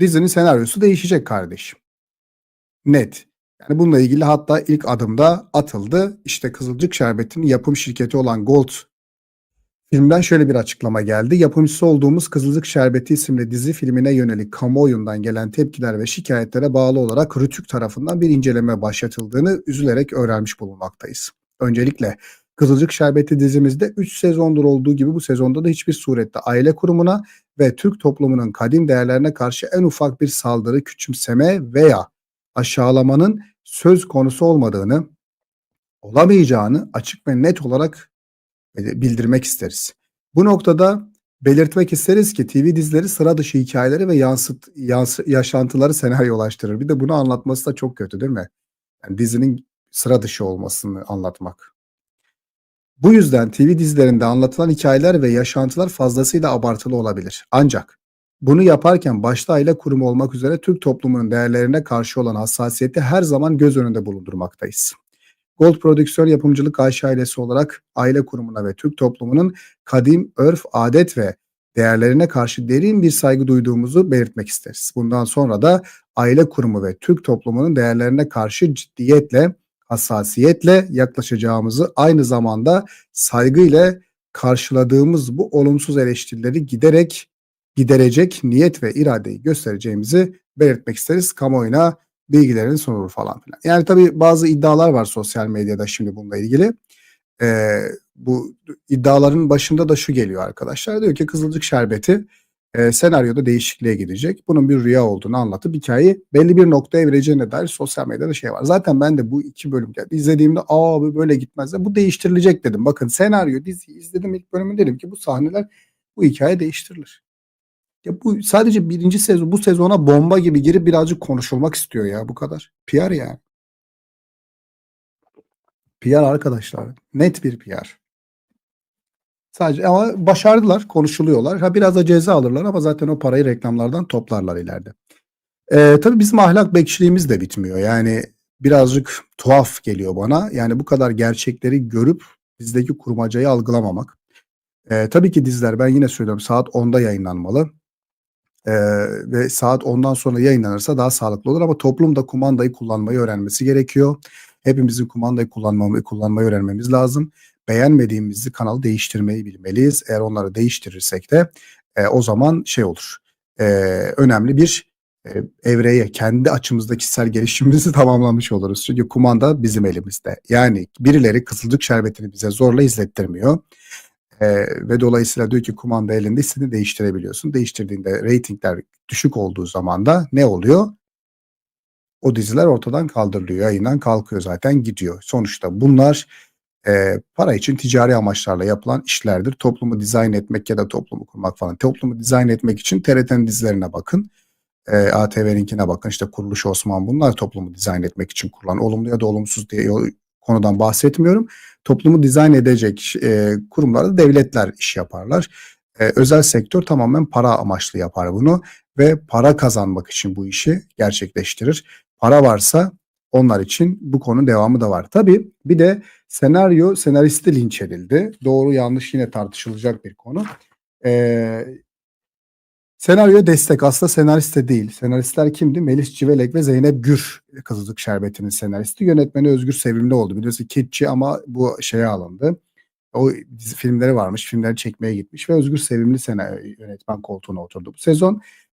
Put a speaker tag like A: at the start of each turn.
A: Dizinin senaryosu değişecek kardeşim. Net. Yani bununla ilgili hatta ilk adımda atıldı. İşte Kızılcık Şerbeti'nin yapım şirketi olan Gold filmden şöyle bir açıklama geldi. Yapımcısı olduğumuz Kızılcık Şerbeti isimli dizi filmine yönelik kamuoyundan gelen tepkiler ve şikayetlere bağlı olarak Rütük tarafından bir inceleme başlatıldığını üzülerek öğrenmiş bulunmaktayız. Öncelikle Kızılcık Şerbeti dizimizde 3 sezondur olduğu gibi bu sezonda da hiçbir surette aile kurumuna ve Türk toplumunun kadim değerlerine karşı en ufak bir saldırı, küçümseme veya aşağılamanın söz konusu olmadığını, olamayacağını açık ve net olarak bildirmek isteriz. Bu noktada belirtmek isteriz ki TV dizileri sıra dışı hikayeleri ve yansıt, yansı, yaşantıları senaryolaştırır. Bir de bunu anlatması da çok kötü değil mi? Yani dizinin sıra dışı olmasını anlatmak. Bu yüzden TV dizilerinde anlatılan hikayeler ve yaşantılar fazlasıyla abartılı olabilir. Ancak bunu yaparken başta aile kurumu olmak üzere Türk toplumunun değerlerine karşı olan hassasiyeti her zaman göz önünde bulundurmaktayız. Gold Prodüksiyon Yapımcılık Ayşe ailesi olarak aile kurumuna ve Türk toplumunun kadim, örf, adet ve değerlerine karşı derin bir saygı duyduğumuzu belirtmek isteriz. Bundan sonra da aile kurumu ve Türk toplumunun değerlerine karşı ciddiyetle, hassasiyetle yaklaşacağımızı aynı zamanda saygıyla karşıladığımız bu olumsuz eleştirileri giderek giderecek niyet ve iradeyi göstereceğimizi belirtmek isteriz. Kamuoyuna bilgilerin sunulur falan filan. Yani tabii bazı iddialar var sosyal medyada şimdi bununla ilgili. Ee, bu iddiaların başında da şu geliyor arkadaşlar. Diyor ki Kızılcık Şerbeti e, senaryoda değişikliğe gidecek. Bunun bir rüya olduğunu anlatıp hikayeyi belli bir noktaya vereceğine dair sosyal medyada şey var. Zaten ben de bu iki bölüm geldi. izlediğimde aa böyle gitmez de bu değiştirilecek dedim. Bakın senaryo diziyi izledim ilk bölümü dedim ki bu sahneler bu hikaye değiştirilir. Ya bu sadece birinci sezon bu sezona bomba gibi girip birazcık konuşulmak istiyor ya bu kadar. PR yani. PR arkadaşlar. Net bir PR. Sadece ama başardılar, konuşuluyorlar. Ha biraz da ceza alırlar ama zaten o parayı reklamlardan toplarlar ileride. Ee, tabii bizim ahlak bekçiliğimiz de bitmiyor. Yani birazcık tuhaf geliyor bana. Yani bu kadar gerçekleri görüp bizdeki kurmacayı algılamamak. Ee, tabii ki diziler ben yine söylüyorum saat 10'da yayınlanmalı. Ee, ve saat 10'dan sonra yayınlanırsa daha sağlıklı olur ama toplum da kumandayı kullanmayı öğrenmesi gerekiyor. Hepimizin kumandayı kullanmayı, kullanmayı öğrenmemiz lazım. Beğenmediğimizi kanalı değiştirmeyi bilmeliyiz. Eğer onları değiştirirsek de e, o zaman şey olur. E, önemli bir e, evreye, kendi açımızda kişisel gelişimimizi tamamlamış oluruz. Çünkü kumanda bizim elimizde. Yani birileri Kızılcık Şerbeti'ni bize zorla izlettirmiyor. Ee, ve dolayısıyla diyor ki kumanda elinde istediğini değiştirebiliyorsun. Değiştirdiğinde reytingler düşük olduğu zaman da ne oluyor? O diziler ortadan kaldırılıyor. Yayından kalkıyor zaten gidiyor. Sonuçta bunlar e, para için ticari amaçlarla yapılan işlerdir. Toplumu dizayn etmek ya da toplumu kurmak falan. Toplumu dizayn etmek için TRT'nin dizilerine bakın. E, ATV'ninkine bakın. İşte Kuruluş Osman bunlar toplumu dizayn etmek için kurulan olumlu ya da olumsuz diye konudan bahsetmiyorum. Toplumu dizayn edecek e, kurumlarda devletler iş yaparlar. E, özel sektör tamamen para amaçlı yapar bunu ve para kazanmak için bu işi gerçekleştirir. Para varsa onlar için bu konu devamı da var. Tabii bir de senaryo senaristi linç edildi. Doğru yanlış yine tartışılacak bir konu. Ee, Senaryoya destek aslında senarist de değil. Senaristler kimdi? Melis Civelek ve Zeynep Gür Kızılcık Şerbeti'nin senaristi. Yönetmeni Özgür Sevimli oldu. Biliyorsun Kitçi ama bu şeye alındı. O dizi filmleri varmış. Filmleri çekmeye gitmiş ve Özgür Sevimli sene yönetmen koltuğuna oturdu bu sezon.